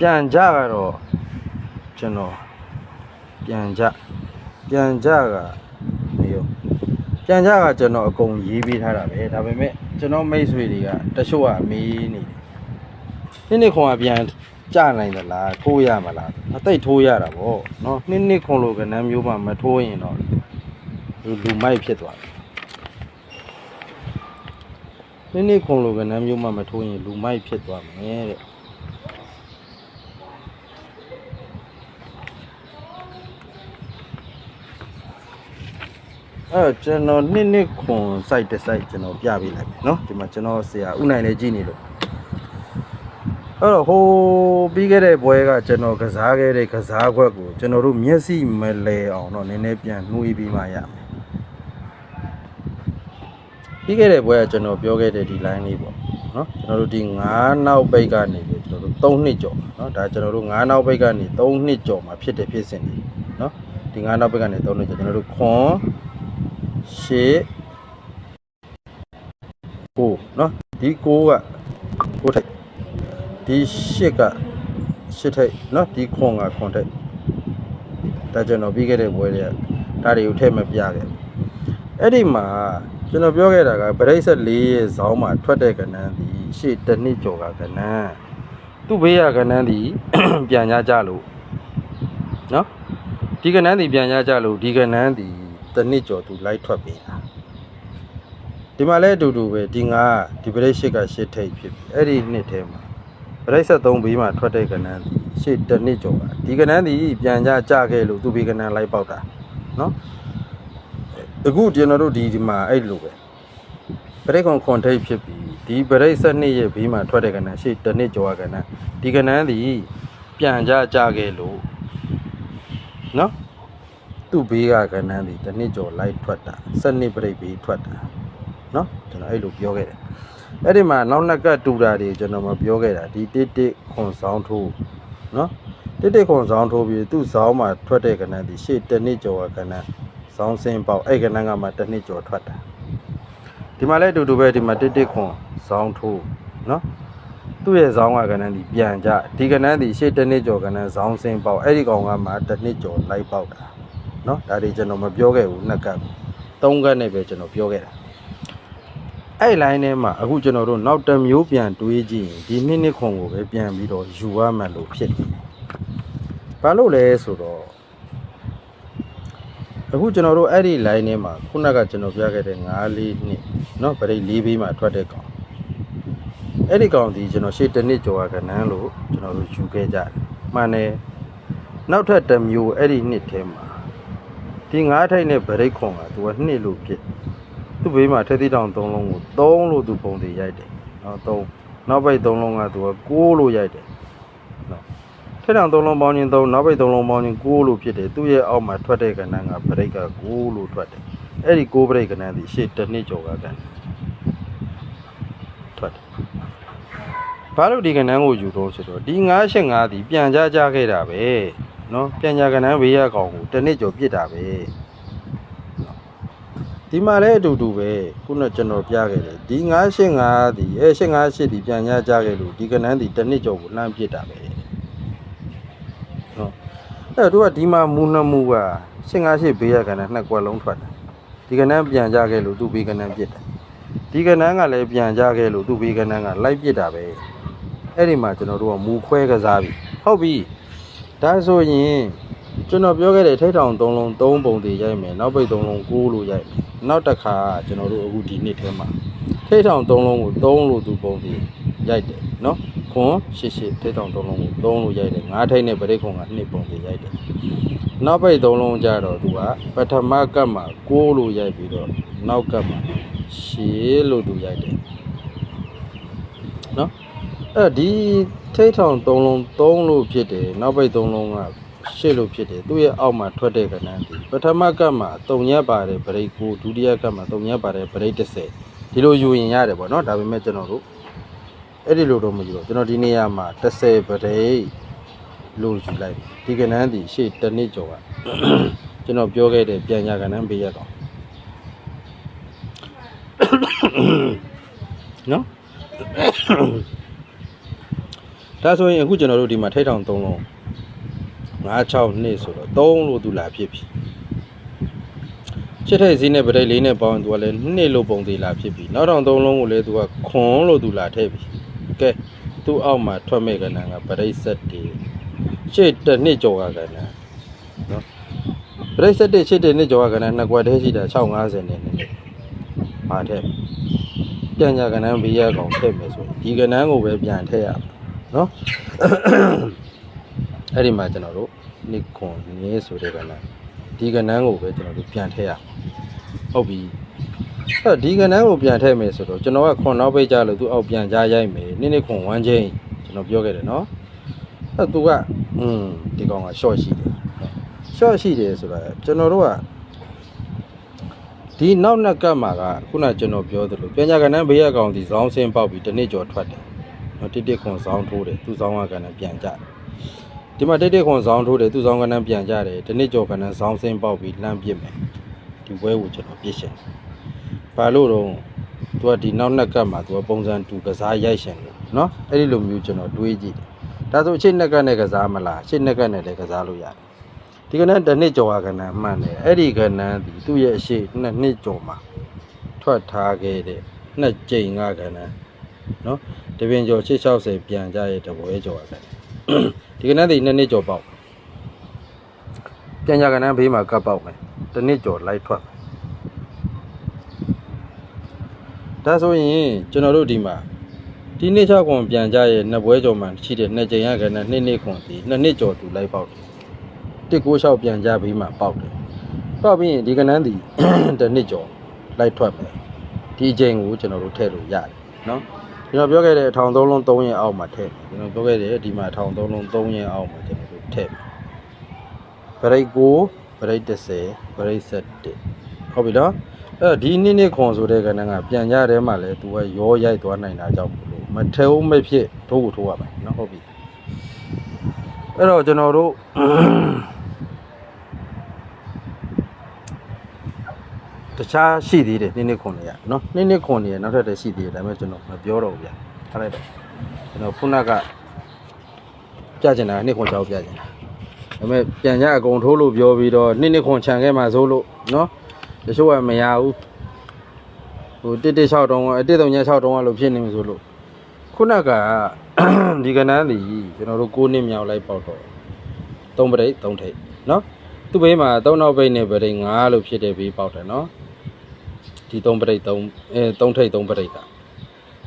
ပြန်ကြကတော့ကျွန်တော်ပြန်ကြပြန်ကြကနေရောပြန်ကြကကျွန်တော်အကုန်ရေးပေးထားတာပဲဒါပေမဲ့ကျွန်တော်မိတ်ဆွေတွေကတချို့ကမေးနေတယ်နေ့နေ့ခွန်ကပြန်ကြနိုင်သလားထိုးရမလားအသိပ်ထိုးရတာဗောနော်နေ့နေ့ခွန်လိုကနန်းမျိုးမှမထိုးရင်တော့လူလူမိုက်ဖြစ်သွားတယ်နေ့နေ့ခွန်လိုကနန်းမျိုးမှမထိုးရင်လူမိုက်ဖြစ်သွားမယ်တဲ့ အဲ့တော့ကျွန်တော်နှစ်နှစ်ခွန် site တစ် site ကျွန်တော်ပြပေးလိုက်မယ်เนาะဒီမှာကျွန်တော်ဆရာဥနိုင်လည်းကြည့်နေလို့အဲ့တော့ဟိုပြီးခဲ့တဲ့ဘွဲကကျွန်တော်ကစားခဲ့တဲ့ကစားခွက်ကိုကျွန်တော်တို့မျက်စိမလဲအောင်တော့နည်းနည်းပြန်နှွေးပြီးမှရမယ်ပြီးခဲ့တဲ့ဘွဲကကျွန်တော်ပြောခဲ့တဲ့ဒီ line လေးပေါ့เนาะကျွန်တော်တို့ဒီ9နောက်ပိတ်ကနေပြီးကျွန်တော်တို့3နှစ်ကျော်เนาะဒါကျွန်တော်တို့9နောက်ပိတ်ကနေ3နှစ်ကျော်မှာဖြစ်တဲ့ဖြစ်စဉ်တွေเนาะဒီ9နောက်ပိတ်ကနေ3နှစ်ကျော်ကျွန်တော်တို့ခွန် ရှစ်ကိုเนาะဒီကိုကကိုထိတ်ဒီရှစ်ကရှစ်ထိတ်เนาะဒီခွန်ကခွန်ထိတ်ဒါကျွန်တော်ပြီးခဲ့တဲ့ဘွဲတွေကဒါတွေကိုထည့်မပြခဲ့အဲ့ဒီမှာကျွန်တော်ပြောခဲ့တာကပရိစ္ဆေ၄ရဲ့ဇောင်းမှာထွက်တဲ့ကဏ္ဍဒီရှေ့တစ်နှစ်ကျော်ကကဏ္ဍသူ့ဘေးကကဏ္ဍဒီ ပြန်ကြကြလို့เนาะဒီကဏ္ဍဒီပြန်ကြကြလို့ဒီကဏ္ဍဒီ တနစ်ကျော်သူလိုက်ထွက်ပေးတာဒီမှာလည်းအတူတူပဲဒီငါဒီပရိတ်ရှိကရှစ်ထိပ်ဖြစ်ပြီအဲ့ဒီနှစ်ထဲမှာပရိတ်ဆက်သုံးဘေးမှာထွက်တဲ့ကဏ္ဍရှစ်တနစ်ကျော်ပါဒီကဏ္ဍဒီပြန်ကြကြခဲ့လို့သူဘေးကဏ္ဍလိုက်ပေါက်တာနော်အခုကျွန်တော်တို့ဒီဒီမှာအဲ့လိုပဲပရိတ်ခွန်ခွန်ထိပ်ဖြစ်ပြီဒီပရိတ်ဆက်နှစ်ရဲ့ဘေးမှာထွက်တဲ့ကဏ္ဍရှစ်တနစ်ကျော်ကဏ္ဍဒီကဏ္ဍဒီပြန်ကြကြခဲ့လို့နော် သူ့ဘေးကကဏ္ဍဒီတစ်နှစ်ကျော်လိုက်ထွက်တာစနစ်ပြိတ်ဘေးထွက်တာเนาะကျွန်တော်အဲ့လိုပြောခဲ့တယ်အဲ့ဒီမှာနောက်နှစ်ကတူတာတွေကျွန်တော်မပြောခဲ့တာဒီတစ်တစ်ခွန်ဆောင်ထိုးเนาะတစ်တစ်ခွန်ဆောင်ထိုးပြီးသူ့ဇောင်းမှာထွက်တဲ့ကဏ္ဍဒီရှေ့တစ်နှစ်ကျော်ကကဏ္ဍဇောင်းစင်းပေါက်အဲ့ကဏ္ဍကမှတစ်နှစ်ကျော်ထွက်တာဒီမှာလည်းအတူတူပဲဒီမှာတစ်တစ်ခွန်ဇောင်းထိုးเนาะသူ့ရဲ့ဇောင်းကကဏ္ဍဒီပြန်ကြဒီကဏ္ဍဒီရှေ့တစ်နှစ်ကျော်ကဏ္ဍဇောင်းစင်းပေါက်အဲ့ဒီကောင်ကမှတစ်နှစ်ကျော်လိုက်ပေါက်တာ เนาะဒါတွေကျွန်တော်မပြောခဲ့ဘူးနှစ်ကပ်သုံးကပ်နဲ့ပဲကျွန်တော်ပြောခဲ့တာအဲ့ line ထဲမှာအခုကျွန်တော်တို့နောက်တစ်မျိုးပြန်တွေးကြည့်ရင်ဒီနှစ်နှစ်ခွန်ကိုပဲပြန်ပြီးတော့ယူရမှလို့ဖြစ်နေတယ်ဘာလို့လဲဆိုတော့အခုကျွန်တော်တို့အဲ့ဒီ line ထဲမှာခုနကကျွန်တော်ပြခဲ့တဲ့9လေးနှစ်เนาะဗရိတ်၄ဘေးမှာထွက်တဲ့ကောင်အဲ့ဒီကောင်ဒီကျွန်တော်ရှေ့တစ်နှစ်ကျော်ကကနန်းလို့ကျွန်တော်တို့ယူခဲ့ကြတယ်မှန်တယ်နောက်ထပ်တစ်မျိုးအဲ့ဒီနှစ်ထဲမှာ ဒီငါးထိုက်နဲ့ဗရိတ်ခွန်ကသူကနှစ်လို့ဖြစ်သူ့ဘေးမှာထက်သီးတောင်၃လုံးကို၃လို့သူပုံတွေရိုက်တယ်နော်၃နောက်ပိတ်၃လုံးကသူက6လို့ရိုက်တယ်နော်ထက်တောင်၃လုံးပေါင်းချင်း၃နောက်ပိတ်၃လုံးပေါင်းချင်း6လို့ဖြစ်တယ်သူ့ရဲ့အောက်မှာထွက်တဲ့ကဏ္ဍကဗရိတ်က6လို့ထွက်တယ်အဲ့ဒီ6ဗရိတ်ကဏ္ဍဒီရှေ့တစ်နှစ်ကျော်ကကဏ္ဍထွက်တယ်ဘာလို့ဒီကဏ္ဍကိုယူတော့ဆိုတော့ဒီ985ဒီပြန်ကြကြခဲ့တာပဲ နော်ပြန်ကြကဏ္ဍဘေးရကောင်ကိုတစ်နှစ်ကျော်ပြစ်တာပဲဒီမှာလည်းအတူတူပဲခုနကကျွန်တော်ပြခဲ့တယ်ဒီ985ဒီအဲ858ဒီပြန်ညကြခဲ့လို့ဒီကနန်းဒီတစ်နှစ်ကျော်ကိုလှမ်းပစ်တာပဲဟုတ်အဲ့တော့သူကဒီမှာမူနှမှုက858ဘေးရကနန်းနှစ်ကွက်လုံးထွက်တယ်ဒီကနန်းပြန်ကြခဲ့လို့သူ့ဘေးကနန်းပစ်တယ်ဒီကနန်းကလည်းပြန်ကြခဲ့လို့သူ့ဘေးကနန်းကလိုက်ပစ်တာပဲအဲ့ဒီမှာကျွန်တော်တို့ကမူခွဲကစားပြီဟုတ်ပြီ ဒါဆိုရင်ကျွန်တော်ပြောခဲ့တဲ့ထိတ်ထောင်3လုံး3ပုံတွေရိုက်မယ်နောက်ပိတ်3လုံး9လို့ရိုက်မယ်နောက်တစ်ခါကျွန်တော်တို့အခုဒီနှစ်ထဲမှာထိတ်ထောင်၃လုံးကို3လို့သူပုံပြီးရိုက်တယ်နော်ခွန်ရှစ်ရှစ်ထိတ်ထောင်၃လုံးကို3လို့ရိုက်တယ်ငါးထိတ်နဲ့ဗရိတ်ခွန်က2ပုံပြီးရိုက်တယ်နောက်ပိတ်၃လုံးကြတော့သူကပထမကပ်မှာ6လို့ရိုက်ပြီးတော့နောက်ကပ်မှာ10လို့သူရိုက်တယ်နော် အဲ့ဒီထိတ်ထောင်၃လုံး3လို့ဖြစ်တယ်နောက်ပိတ်၃လုံးကရှစ်လို့ဖြစ်တယ်သူ့ရဲ့အောက်မှာထွက်တဲ့ကဏ္ဍဒီပထမကပ်မှာ3ရက်ပါတယ်ဗရိတ်9ဒုတိယကပ်မှာ3ရက်ပါတယ်ဗရိတ်10ဒီလိုယူရင်ရတယ်ပေါ့နော်ဒါပေမဲ့ကျွန်တော်တို့အဲ့ဒီလိုတော့မယူတော့ကျွန်တော်ဒီနေရာမှာ10ဗရိတ်လို့ယူလိုက်ဒီကဏ္ဍဒီရှေ့တစ်နှစ်ကျော်ကကျွန်တော်ပြောခဲ့တဲ့ပြန်ရကဏ္ဍပေးရတော့နော် ဒါဆိုရင်အခုကျွန်တော်တို့ဒီမှာထိတ်ထောင်3လုံး56နှစ်ဆိုတော့3လို့သူလာဖြစ်ပြီချစ်ထိတ်စည်းနဲ့ပရိတ်လေးနဲ့ပေါင်းသူကလည်းနှစ်လို့ပုံသေးလာဖြစ်ပြီနောက်ထောင်3လုံးကိုလည်းသူကခွန်လို့သူလာထည့်ပြီကဲသူ့အောက်မှာထွက်မဲ့ကဏ္ဍကပရိတ်ဆက်တည်ရှေ့တစ်နှစ်ကျော်ကကဏ္ဍနော်ပရိတ်ဆက်တည်ရှေ့တစ်နှစ်ကျော်ကကဏ္ဍနှစ်ကွက်တည်းရှိတာ650နဲ့နည်းနည်းပါထည့်ပြန်ညာကဏ္ဍဘေးရကောင်ထည့်မယ်ဆိုရင်ဒီကဏ္ဍကိုပဲပြန်ထည့်ရမယ် နော်အဲ့ဒီမှာကျွန်တော်တို့နိခွန်နည်းဆိုတဲ့ကဏ္ဍဒီကဏ္ဍကိုပဲကျွန်တော်တို့ပြန်ထည့်ရဟုတ်ပြီအဲ့ဒီကဏ္ဍကိုပြန်ထည့်မယ်ဆိုတော့ကျွန်တော်ကခွန်နောက်ပိတ်ကြလို့သူအောက်ပြန်ကြားရိုက်မယ်နိနိခွန်1ချင်းကျွန်တော်ပြောခဲ့တယ်နော်အဲ့သူကอืมဒီကောင်က short ရှိတယ် short ရှိတယ်ဆိုတော့ကျွန်တော်တို့ကဒီနောက်နှစ်ကပ်မှာကခုနကျွန်တော်ပြောသလိုပြန်ညာကဏ္ဍဘေးရကောင်ဒီဇောင်းဆင်းပေါက်ပြီးတစ်နှစ်ကျော်ထွက်တယ် နော်တစ်တစ်ခွန်ဆောင်းထိုးတယ်သူ့ဆောင်းကကဏ္ဍပြန်ကြတယ်ဒီမှာတစ်တစ်ခွန်ဆောင်းထိုးတယ်သူ့ဆောင်းကဏ္ဍပြန်ကြတယ်ဒီနှစ်ကျော်ကဏ္ဍဆောင်းစင်းပေါက်ပြီးလှမ်းပစ်မယ်ဒီပွဲကိုကျွန်တော်ပြစ်ရှင်ဘာလို့တော့သူကဒီနောက်နှစ်ကပ်မှာသူကပုံစံတူကစားရိုက်ရှင်တယ်နော်အဲ့ဒီလိုမျိုးကျွန်တော်တွေးကြည့်ဒါဆိုအချိန်နှစ်ကပ်နဲ့ကစားမလားအချိန်နှစ်ကပ်နဲ့လည်းကစားလို့ရတယ်ဒီကဏ္ဍတစ်နှစ်ကျော်ကဏ္ဍမှန်တယ်အဲ့ဒီကဏ္ဍဒီသူ့ရဲ့အရှိနှစ်နှစ်ကျော်မှာထွက်ထားခဲ့တဲ့နှစ်ကြိမ်ကကဏ္ဍနော် တပင်ကျော်660ပြန်ကြရဲ့တပွဲကျော်ကနန်းဒီကနေ့ဒီနှစ်နှစ်ကျော်ပေါက်ပြန်ကြကနန်းဘေးမှာကပ်ပေါက်မယ်တစ်နှစ်ကျော်လိုက်ထွက်ဒါဆိုရင်ကျွန်တော်တို့ဒီမှာဒီနှစ်ချခွန်ပြန်ကြရဲ့နှစ်ပွဲကျော်မှရှိတဲ့နှစ်ကြိမ်ရကနန်းနှစ်နှစ်ခွန်ဒီနှစ်နှစ်ကျော်သူလိုက်ပေါက်တယ်တစ်ကိုးလျှောက်ပြန်ကြဘေးမှာပေါက်တယ်ပေါက်ပြီးရင်ဒီကနန်းဒီတစ်နှစ်ကျော်လိုက်ထွက်မယ်ဒီအချိန်ကိုကျွန်တော်တို့ထည့်လို့ရတယ်နော် ကျွန်တော်ပြောခဲ့တဲ့အထောင်သုံးလုံး3ရင်အောက်မှာထည့်မယ်ကျွန်တော်ပြောခဲ့တဲ့ဒီမှာအထောင်သုံးလုံး3ရင်အောက်မှာကျွန်တော်တို့ထည့်မယ်ဗရိတ်ကိုဗရိတ်30ဗရိတ်7ဟုတ်ပြီနော်အဲ့တော့ဒီနေ့နေ့ခွန်ဆိုတဲ့ကဏ္ဍကပြန်ကြတဲ့မှာလဲသူကရောရိုက်သွားနိုင်တာကြောင့်မလို့မထဲဦးမဖြစ်ထိုးကိုထိုးရပါနော်ဟုတ်ပြီအဲ့တော့ကျွန်တော်တို့ တခြားရှိသေးတယ်နေ့နေ့ခွန်တွေရနော်နေ့နေ့ခွန်တွေရနောက်ထပ်တည်းရှိသေးတယ်ဒါပေမဲ့ကျွန်တော်မပြောတော့ဘူးဗျာထားလိုက်တော့ကျွန်တော်ခုနကပြချင်တာနေ့ခွန်ချောက်ပြချင်တာဒါပေမဲ့ပြန်ကြအကုန်ထိုးလို့ပြောပြီးတော့နေ့နေ့ခွန်ခြံခဲ့မှာစိုးလို့နော်တချို့ကမရဘူးဟိုတစ်တစ်6တုံးကအတစ်တုံည6တုံးကလို့ဖြစ်နေပြီဆိုလို့ခုနကဒီကနန်းဒီကျွန်တော်တို့9နှစ်မြောက်လိုက်ပေါက်တော့3ပရိတ်3ထိပ်နော်သူ့ဘေးမှာ3နောက်ပိတ်နဲ့ပရိတ်5လို့ဖြစ်တဲ့ဘေးပေါက်တယ်နော် ဒီ3ပရိတ်3အဲ3ထိပ်3ပရိတ်က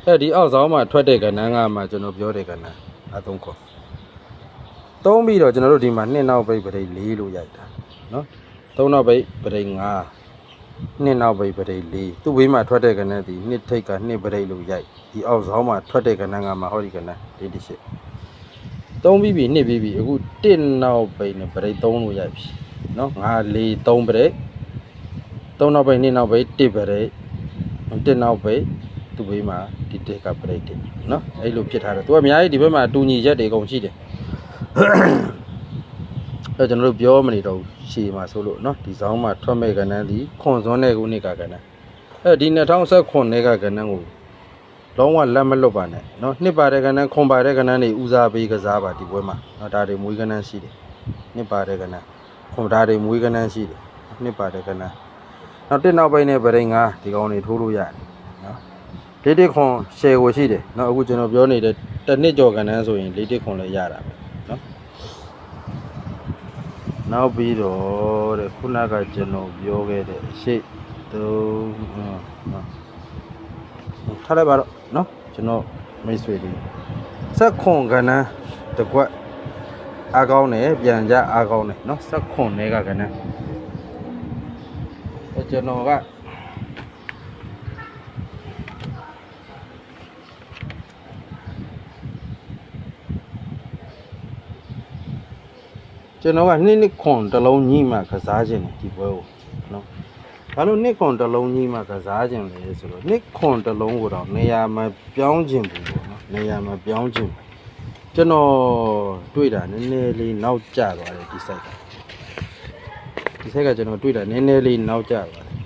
အဲဒီအောက်ဆောင်မှာထွက်တဲ့ကဏ္ဍကမှကျွန်တော်ပြောတဲ့ကဏ္ဍအသုံးခေါ်သုံးပြီးတော့ကျွန်တော်တို့ဒီမှာ2နောက်ပိတ်ပရိတ်4လို့ရိုက်တာနော်3နောက်ပိတ်ပရိတ်5 2နောက်ပိတ်ပရိတ်4သူ့ဘေးမှာထွက်တဲ့ကဏ္ဍဒီ2ထိပ်က2ပရိတ်လို့ရိုက်ဒီအောက်ဆောင်မှာထွက်တဲ့ကဏ္ဍကမှဟောဒီကဏ္ဍလေးတစ်ရှစ်သုံးပြီးပြီ2ပြီးပြီအခု1နောက်ပိတ်နဲ့ပရိတ်3လို့ရိုက်ပြီနော်5 4 3ပရိတ် 3နောက်ပိတ်2နောက်ပိတ်1ပရိတ်1နောက်ပိတ်သူ့ဘေးမှာဒီတစ်ကပရိတ်1နော်အဲ့လိုဖြစ်ထားတယ်သူကအများကြီးဒီဘက်မှာတူညီရက်တွေအကုန်ရှိတယ်အဲ့ကျွန်တော်တို့ပြောမနေတော့ဘူးရှေ့မှာဆိုလို့နော်ဒီဇောင်းမှာထွက်မဲ့ကဏ္ဍဒီခွန်စွန်းတဲ့ခုနှစ်ကကဏ္ဍအဲ့ဒီ2019နှစ်ကကဏ္ဍကိုလုံးဝလက်မလွတ်ပါနဲ့နော်နှစ်ပါတဲ့ကဏ္ဍခွန်ပါတဲ့ကဏ္ဍတွေဦးစားပေးကစားပါဒီပွဲမှာနော်ဒါတွေမွေးကဏ္ဍရှိတယ်နှစ်ပါတဲ့ကဏ္ဍခွန်ဒါတွေမွေးကဏ္ဍရှိတယ်နှစ်ပါတဲ့ကဏ္ဍ နောက်တစ်နောက်ပိုင်းနဲ့ဗရိန်ငါဒီကောင်တွေထိုးလို့ရတယ်နော်လေးတစ်ခွန်ရှယ်ကိုရှိတယ်နော်အခုကျွန်တော်ပြောနေတဲ့တစ်နှစ်ကျော်ကဏ္ဍဆိုရင်လေးတစ်ခွန်လည်းရတာပဲနော်နောက်ပြီးတော့တဲ့ခုနကကျွန်တော်ပြောခဲ့တဲ့အရှိတ်သုံးနော်ထားလိုက်ပါတော့နော်ကျွန်တော်မိတ်ဆွေတွေဆက်ခွန်ကဏ္ဍတစ်ကွက်အားကောင်းတယ်ပြန်ကြအားကောင်းတယ်နော်ဆက်ခွန်တွေကကဏ္ဍအဲ ကျွန်တော်ကကျွန်တော်ကနှစ်နှစ်ခွန်တစ်လုံးကြီးမှကစားခြင်းတယ်ဒီပွဲကိုနော်ဘာလို့နှစ်ခွန်တစ်လုံးကြီးမှကစားခြင်းလဲဆိုတော့နှစ်ခွန်တစ်လုံးကိုတော့နေရာမှာပြောင်းခြင်းဘူးပေါ့နော်နေရာမှာပြောင်းခြင်းဘူးကျွန်တော်တွေ့တာနည်းနည်းလေးနောက်ကျသွားတယ်ဒီ site က ဒီ site ကကျွန်တော်တွေ့တာနည်းနည်းလေးနောက်ကျသွားတယ်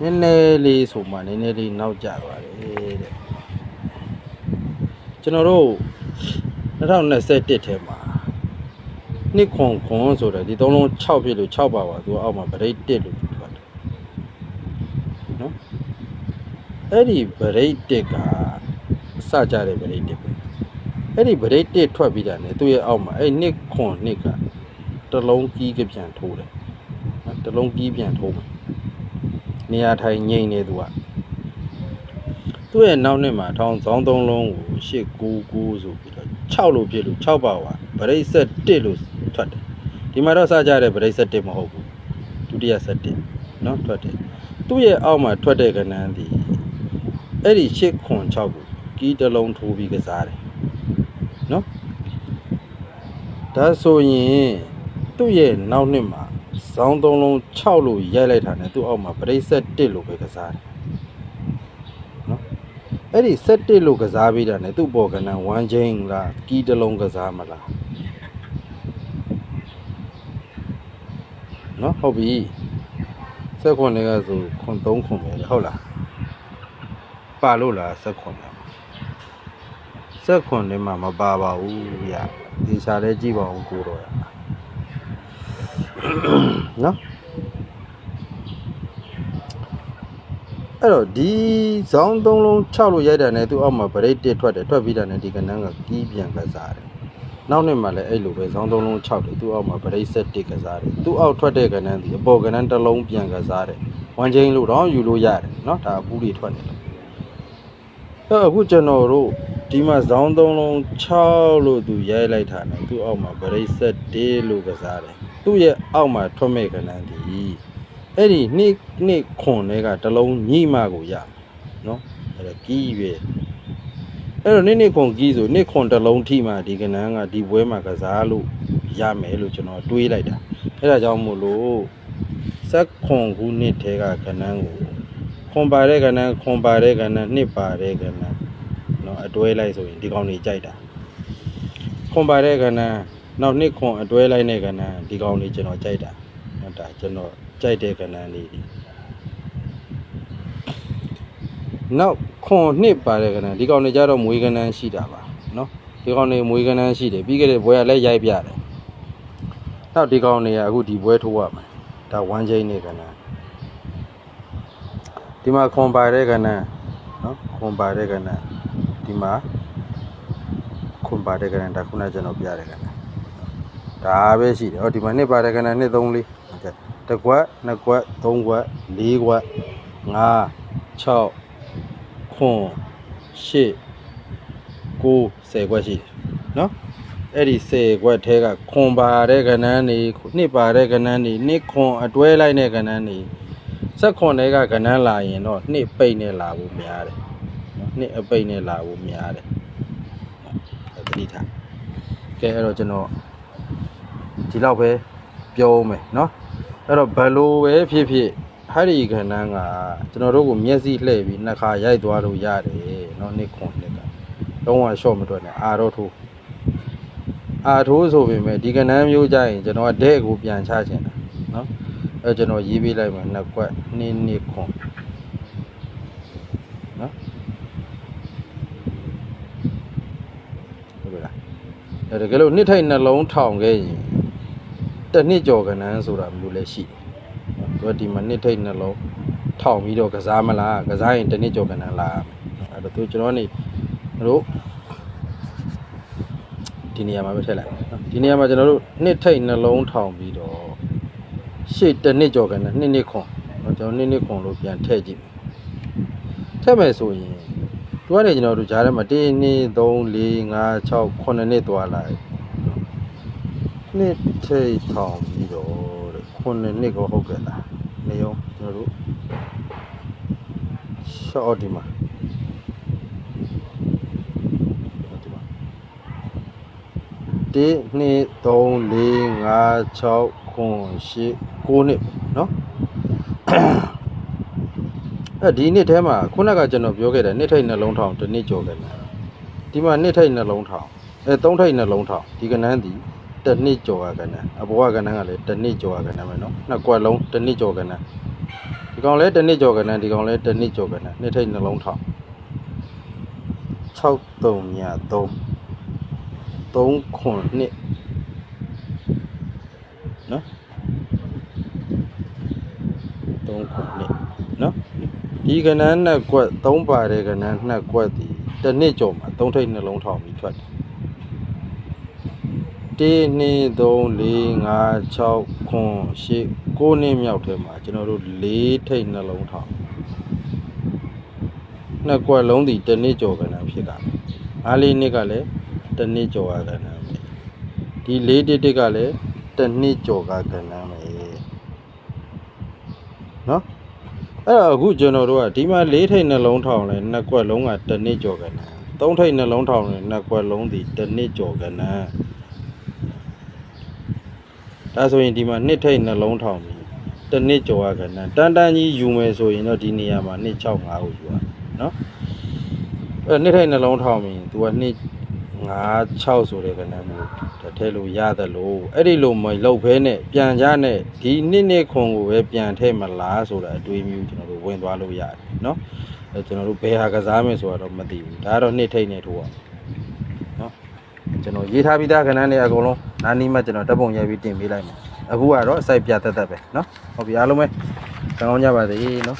နည်းနည်းလေးဆိုမှနည်းနည်းလေးနောက်ကျသွားတယ်တဲ့ကျွန်တော်တို့2021ထဲမှာနှစ်ခွန်ခွန်ဆိုတဲ့ဒီသုံးလုံး6ဖြစ်လို့6ပါပါသူအောက်မှာဗရိတ်1လို့ထွက်တယ်နော်အဲ့ဒီဗရိတ်1ကစကြတဲ့ဗရိတ်1ပဲအဲ့ဒီဗရိတ်1ထွက်ပြီးတာ ਨੇ သူ့ရဲ့အောက်မှာအဲ့နှစ်ခွန်နှစ်က တစ်လုံးကီးကပြန်ထိုးတယ်နော်တစ်လုံးကီးပြန်ထိုးမယ်နေရာထိုင်ငိမ့်နေသူကသူ့ရဲ့နောက်နှစ်မှာထောင်ဆောင်းသုံးလုံးကို899ဆိုပြီးတော့6လို့ဖြစ်လို့6ပါပါဗရိတ်ဆက်1လို့ထွက်တယ်ဒီမှာတော့စကြတဲ့ဗရိတ်ဆက်1မဟုတ်ဘူးဒုတိယဆက်1เนาะထွက်တယ်သူ့ရဲ့အောက်မှာထွက်တဲ့ကဏ္ဍဒီအဲ့ဒီ8ခွန်6ကိုကီးတစ်လုံးထိုးပြီးကစားတယ်เนาะဒါဆိုရင် သူ့ရဲ့နောက်နှစ်မှာဇောင်းသုံးလုံး6လို့ရိုက်လိုက်တာနဲ့သူ့အောက်မှာပရိသတ်1လို့ပဲကစားတယ်နော်အဲ့ဒီ7လို့ကစားပြီးတာနဲ့သူ့ပေါ်ကနန်1ချင်းလားကီးတစ်လုံးကစားမလားနော်ဟုတ်ပြီဆက်ခွန်လေးကဆိုခွန်3ခွန်ပဲဟုတ်လားပါလို့လားဆက်ခွန်လားဆက်ခွန်လေးမှာမပါပါဘူးဗျာဒီရှာလဲကြည့်ပါအောင်ကိုတော့ ရเนาะအဲ့တော့ဒီဇောင်းသုံးလုံး6လို့ရိုက်တာနဲ့သူ့အောက်မှာဗရိတ်တစ်ထွက်တယ်ထွက်ပြီးတာနဲ့ဒီကနန်းကကီးပြန်ကစားတယ်နောက်နှစ်မှာလည်းအဲ့လိုပဲဇောင်းသုံးလုံး6တယ်သူ့အောက်မှာဗရိတ်ဆက်တစ်ကစားတယ်သူ့အောက်ထွက်တဲ့ကနန်းဒီအပေါ်ကနန်းတစ်လုံးပြန်ကစားတယ်ဝမ်ချင်းလို့တော့ယူလို့ရတယ်เนาะဒါအပူတွေထွက်နေတယ်အဲ့အခုကျွန်တော်တို့ဒီမှာဇောင်းသုံးလုံး6လို့သူရိုက်လိုက်တာနဲ့သူ့အောက်မှာဗရိတ်ဆက်1လို့ကစားတယ် သူ့ရဲ့အောက်မှာထွက်မဲ့ကလန်းဒီအဲ့ဒီနေ့နေ့ခွန်တွေကတလုံးညိမကိုရနော်အဲ့ဒါကြီးပဲအဲ့တော့နေ့နေ့ခွန်ကြီးဆိုနေ့ခွန်တလုံးထိမှဒီကလန်းကဒီပွဲမှာကစားလို့ရမယ်လို့ကျွန်တော်တွေးလိုက်တာအဲ့ဒါကြောင့်မို့လို့ဇက်ခွန်ခုနှစ်ထဲကကလန်းကိုခွန်ပါတဲ့ကလန်းခွန်ပါတဲ့ကလန်းနှစ်ပါတဲ့ကလန်းနော်အတွဲလိုက်ဆိုရင်ဒီကောင်တွေကြိုက်တာခွန်ပါတဲ့ကလန်း နောက်နှစ်ခွန်အတွဲလိုက်တဲ့ကဏ္ဍဒီကောင်လေးကျွန်တော်ကြိုက်တာဟုတ်တာကျွန်တော်ကြိုက်တဲ့ကဏ္ဍလေးနောက်ခွန်နှစ်ပါတဲ့ကဏ္ဍဒီကောင်လေးကြတော့မွေးကဏ္ဍရှိတာပါနော်ဒီကောင်လေးမွေးကဏ္ဍရှိတယ်ပြီးခဲ့တဲ့ဘွဲကလည်းရိုက်ပြတယ်နောက်ဒီကောင်လေးကအခုဒီဘွဲထိုးရမယ်ဒါဝမ်းချင်းနေကဏ္ဍဒီမှာခွန်ပါတဲ့ကဏ္ဍနော်ခွန်ပါတဲ့ကဏ္ဍဒီမှာခွန်ပါတဲ့ကဏ္ဍဒါခုနကျွန်တော်ပြတဲ့ကဏ္ဍ ဒါပဲရှိတယ်ဟောဒီမှာနှစ်ပါတဲ့ကနန်းနှစ်သုံးလေးဟုတ်ကဲ့တစ်ကွက်နှစ်ကွက်သုံးကွက်လေးကွက်၅6ခွန်8 9 10ကွက်ရှိတယ်နော်အဲ့ဒီ10ကွက်ထဲကခွန်ပါတဲ့ကဏ္ဍနေနှစ်ပါတဲ့ကဏ္ဍနေနှစ်ခွန်အတွဲလိုက်တဲ့ကဏ္ဍနေစက်ခွန်တွေကကဏ္ဍလာရင်တော့နှစ်ပိတ်နဲ့လာဖို့များတယ်နော်နှစ်အပိတ်နဲ့လာဖို့များတယ်အဲ့တတိထားကဲအဲ့တော့ကျွန်တော် ဒီလောက်ပဲပြောမယ်เนาะအဲ့တော့ဘယ်လိုပဲဖြစ်ဖြစ်ဟာဒီခဏန်းကကျွန်တော်တို့ကိုမျက်စိလှည့်ပြီးနှစ်ခါရိုက်သွားလို့ရတယ်เนาะနှစ်ခွန်နှစ်ကလုံးဝရှော့မတွက်နဲ့အာတော့ထိုးအာထိုးဆိုပေမဲ့ဒီကဏန်းမျိုးကြရင်ကျွန်တော်ကတဲ့ကိုပြန်ချခြင်းတာเนาะအဲကျွန်တော်ရေးပေးလိုက်မယ်နှစ်ခွက်နှစ်နှစ်ခွန်เนาะဟုတ်ပြီလားအဲတကယ်လို့နှစ်ထိုက်နှလုံးထောင်ခဲ့ရင် တစ်နှစ်ကျော်ကဏန်းဆိုတာမျိုးလည်းရှိတယ်သူကဒီမှာနှစ်ထိတ်နှလုံးထောင်ပြီးတော့ကစားမလားကစားရင်တစ်နှစ်ကျော်ကဏန်းလာအဲ့တော့သူကျွန်တော်နေတို့ဒီနေရာမှာပဲထည့်လိုက်နော်ဒီနေရာမှာကျွန်တော်တို့နှစ်ထိတ်နှလုံးထောင်ပြီးတော့ရှေ့တစ်နှစ်ကျော်ကဏန်းနှစ်နှစ်ခွန်နော်ကျွန်တော်နှစ်နှစ်ခွန်လို့ပြန်ထည့်ကြည့်ထည့်မယ်ဆိုရင်သူကနေကျွန်တော်တို့ဂျားထဲမှာ1 2 3 4 5 6 9နှစ်သွားလိုက် နှစ်ထိတ်ထောင်ပြီးတော့တဲ့ခုနှစ်နှစ်ကိုဟုတ်ကဲ့လားနေရောကျွန်တော်တို့ရှော့ဒီမှာဒီမှာ1 2 3 4 5 6ခု8 9နှစ်เนาะအဲဒီနှစ်ထဲမှာခုနကကျွန်တော်ပြောခဲ့တဲ့နှစ်ထိတ်နှလုံးထောင်တစ်နှစ်ကျော်ခဲ့တယ်ဒီမှာနှစ်ထိတ်နှလုံးထောင်အဲသုံးထိတ်နှလုံးထောင်ဒီကနန်းဒီ တနှစ်ကျော်ကနန်းအဘွားကနန်းကလည်းတနှစ်ကျော်ကနန်းပဲနော်နှစ်ကွက်လုံးတနှစ်ကျော်ကနန်းဒီကောင်လည်းတနှစ်ကျော်ကနန်းဒီကောင်လည်းတနှစ်ကျော်ကနန်းနှစ်ထိပ်နှလုံးထောင်63ည3 3ခွန်နှစ်နော်3ခွန်နှစ်နော်ဒီကနန်းနှစ်ကွက်3ပါတဲ့ကနန်းနှစ်ကွက်ဒီတနှစ်ကျော်မှာ3ထိပ်နှလုံးထောင်ပြီးထွက်တယ် 1 2 3 4 5 6 9 10 9နှစ်မြောက်ထဲမှာကျွန်တော်တို့၄ထိပ်နှလုံးထောင်နှစ်ကွက်လုံးဒီတစ်နှစ်ကျော်ကဏ္ဍဖြစ်တာအားလေးနှစ်ကလည်းတစ်နှစ်ကျော်ကဏ္ဍပဲဒီ၄တစ်တစ်ကလည်းတစ်နှစ်ကျော်ကကဏ္ဍပဲနော်အဲ့တော့အခုကျွန်တော်တို့ကဒီမှာ၄ထိပ်နှလုံးထောင်လဲနှစ်ကွက်လုံးကတစ်နှစ်ကျော်ကဏ္ဍ၃ထိပ်နှလုံးထောင်လဲနှစ်ကွက်လုံးဒီတစ်နှစ်ကျော်ကဏ္ဍ ဒါဆိုရင်ဒီမှာနှစ်ထိတ်နှလုံးထောင်ပြီတစ်နှစ်ကျော်ရကဏ္ဍတန်တန်ကြီးယူမယ်ဆိုရင်တော့ဒီနေရာမှာနှစ်6 5ကိုယူရနော်အဲနှစ်ထိတ်နှလုံးထောင်ပြီ तू ကနှစ်5 6ဆိုတဲ့ကဏ္ဍမျိုးဒါထည့်လို့ရတယ်လို့အဲ့ဒီလိုမလုပ်ဘဲနဲ့ပြန်ကြနဲ့ဒီနှစ်နှစ်ခွန်ကိုပဲပြန်ထည့်မလားဆိုတာအတွေးမျိုးကျွန်တော်တို့ဝင်သွားလို့ရတယ်နော်အဲကျွန်တော်တို့ဘယ်ဟာကစားမယ်ဆိုတာတော့မသိဘူးဒါကတော့နှစ်ထိတ်နဲ့ထိုးအောင်နော်ကျွန်တော်ရေးထားပြီးသားခဏနေအကုန်လုံး နားနီးမှကျွန်တော်တပ်ပုံရိုက်ပြီးတင်ပေးလိုက်မယ်အခုကတော့အစိုက်ပြသက်သက်ပဲเนาะဟုတ်ပြီအားလုံးပဲကောင်းကောင်းကြပါစေเนาะ